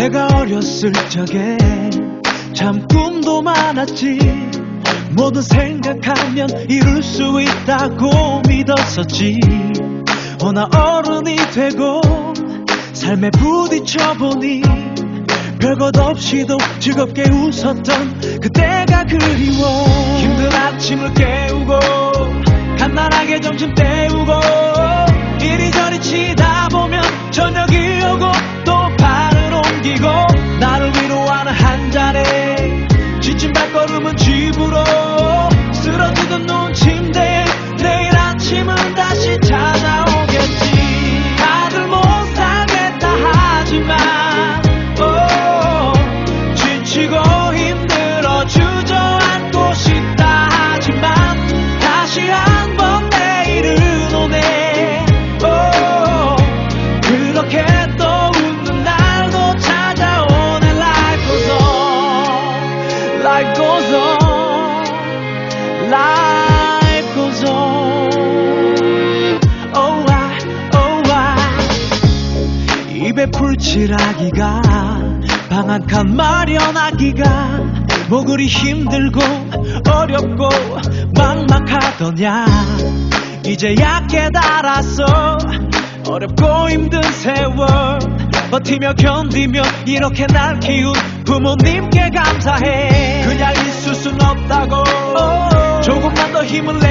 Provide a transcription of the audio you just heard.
웃을 적에 참 꿈도 많았지. 뭐든 생각하면 이룰 수 있다고 믿었었지. 허나 어른이 되고 삶에 부딪혀보니 별것 없이도 즐겁게 웃었던 그때가 그리워. 힘든 아침을 깨우고 간단하게 점심 때우고 이리저리 치다 보면 저녁이 오고 입에 풀칠하기가 방 한 칸 마련하기가 뭐 그리 힘들고 어렵고 막막하더냐. 이제야 깨달았어 어렵고 힘든 세월 버티며 견디며 이렇게 날 키운 부모님께 감사해. 그냥 있을 순 없다고. 조금만 더 힘을 내자고